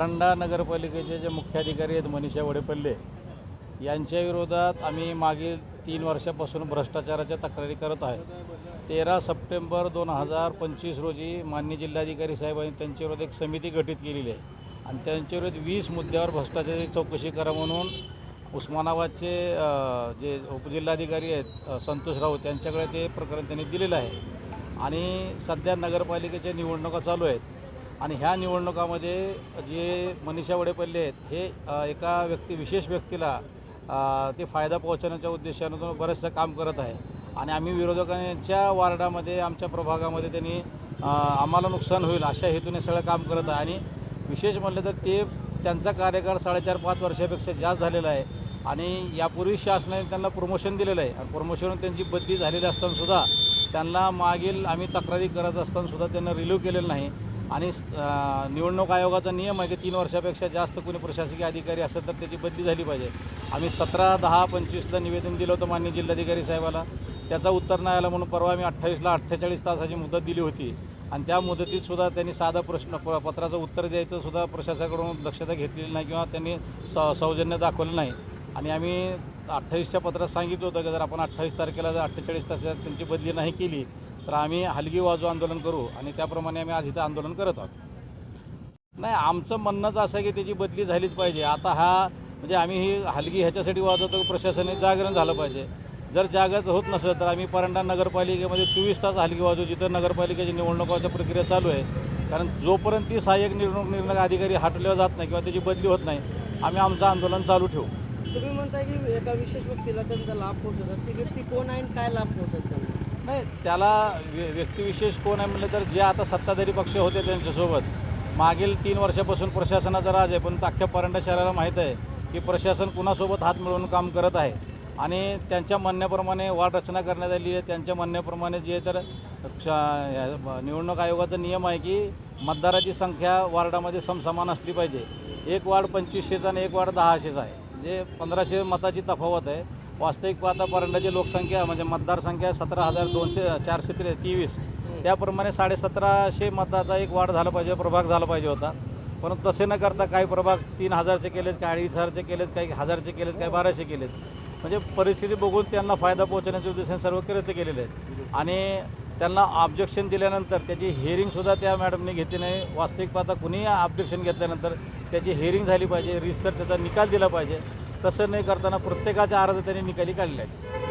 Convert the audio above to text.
परंडा नगरपालिकेचे जे मुख्याधिकारी आहेत मनीषा वडेपल्ले यांच्या विरोधात आम्ही मागील तीन वर्षापासून भ्रष्टाचाराच्या तक्रारी करत आहे. तेरा सप्टेंबर दोन हजार पंचवीस रोजी मान्य जिल्हाधिकारी साहेबांनी त्यांच्याविरोधात एक समिती गठीत केलेली आहे. आणि त्यांच्याविरोधात वीस मुद्द्यावर भ्रष्टाचाराची चौकशी करा म्हणून उस्मानाबादचे जे उपजिल्हाधिकारी आहेत संतोष राऊत यांच्याकडे ते प्रकरण त्यांनी दिलेलं आहे. आणि सध्या नगरपालिकेच्या निवडणुका चालू आहेत. आणि ह्या निवडणुकामध्ये जे मनीषा वडेपल्ले आहेत हे एका व्यक्ती विशेष व्यक्तीला ते फायदा पोहोचवण्याच्या उद्देशानं तो काम करत आहे. आणि आम्ही विरोधकांच्या वार्डामध्ये आमच्या प्रभागामध्ये त्यांनी आम्हाला नुकसान होईल अशा हेतूने सगळं काम करत आहे. आणि विशेष म्हटलं तर ते त्यांचा कार्यकाळ साडेचार पाच वर्षापेक्षा जास्त झालेला आहे. आणि यापूर्वी शासनाने त्यांना प्रमोशन दिलेलं आहे. आणि प्रमोशन त्यांची बदली झालेली असतानासुद्धा त्यांना मागील आम्ही तक्रारी करत असतानासुद्धा त्यांना रिलीव्ह केलेलं नाही. आणि निवडणूक आयोगाचा नियम आहे की तीन वर्षापेक्षा जास्त कोणी प्रशासकीय अधिकारी असेल तर त्याची बदली झाली पाहिजे. आम्ही सतरा दहा पंचवीसला निवेदन दिलं होतं मान्य जिल्हाधिकारी साहेबाला. त्याचा उत्तर नाही आला म्हणून परवा आम्ही अठ्ठावीसला अठ्ठेचाळीस तासाची मुदत दिली होती. आणि त्या मुदतीत सुद्धा त्यांनी साधा प्रश्न प पत्राचं उत्तर द्यायचं सुद्धा प्रशासनाकडून दक्षता घेतलेली नाही किंवा त्यांनी स सौजन्य दाखवलं नाही. आणि आम्ही अठ्ठावीसच्या पत्रात सांगितलं होतं की जर आपण अठ्ठावीस तारखेला जर अठ्ठेचाळीस तासात त्यांची बदली नाही केली तर आम्ही हलगी वाजू आंदोलन करू आणि त्याप्रमाणे आम्ही आज इथं आंदोलन करत आहोत. नाही आमचं म्हणणंच असं आहे की त्याची बदली झालीच पाहिजे. आता हा म्हणजे आम्ही ही हलगी ह्याच्यासाठी वाजवतो प्रशासनाने जागरण झालं पाहिजे. जर जागृत होत नसेल तर आम्ही परंडा नगरपालिकेमध्ये चोवीस तास हलगी वाजू जिथं नगरपालिकेची निवडणुकाच्या प्रक्रिया चालू आहे. कारण जोपर्यंत ती सहाय्यक निवडणूक निर्णय अधिकारी हटवल्या जात नाही किंवा त्याची बदली होत नाही आम्ही आमचं आंदोलन चालू ठेवू. तुम्ही म्हणताय की एका विशेष व्यक्तीला त्यांचा लाभ पोहोचवतात. ती व्यक्ती कोण आहे आणि काय लाभ पोहोचत नाही त्याला व्य व्यक्तिविशेष कोण आहे म्हटलं तर जे आता सत्ताधारी पक्ष होते त्यांच्यासोबत. मागील तीन वर्षापासून प्रशासनाचा राज आहे पण अख्ख्या परंडा शहराला माहीत आहे की प्रशासन कुणासोबत हात मिळवून काम करत आहे. आणि त्यांच्या म्हणण्याप्रमाणे वाढ रचना करण्यात आली आहे. त्यांच्या म्हणण्याप्रमाणे जे तर निवडणूक आयोगाचा नियम आहे की मतदाराची संख्या वार्डामध्ये समसमान असली पाहिजे. एक वार्ड पंचवीसशेचा आणि एक वार्ड दहाशेचा आहे. म्हणजे पंधराशे मताची तफावत आहे. वास्तविक पाहता परंडाची लोकसंख्या म्हणजे मतदारसंख्या सतरा हजार दोनशे चारशे त्रे तेवीस. त्याप्रमाणे साडेसतराशे मताचा एक वाढ झाला पाहिजे प्रभाग झाला पाहिजे होता. परंतु तसे न करता काही प्रभाग तीन हजारचे केलेत काही अडीच हजारचे केलेत काही हजारचे केलेत काही बाराशे केलेत. म्हणजे परिस्थिती बघून त्यांना फायदा पोहोचण्याच्या उद्देशाने सर्व कृत्य केलेले आहेत. आणि त्यांना ऑब्जेक्शन दिल्यानंतर त्याची हिअरिंगसुद्धा त्या मॅडमने घेतली नाही. वास्तविक पाहता कुणीही ऑब्जेक्शन घेतल्यानंतर त्याची हिअरिंग झाली पाहिजे रिसर त्याचा निकाल दिला पाहिजे. तसं न करताना प्रत्येकाच्या अर्ज त्यांनी निकाली काढले आहेत.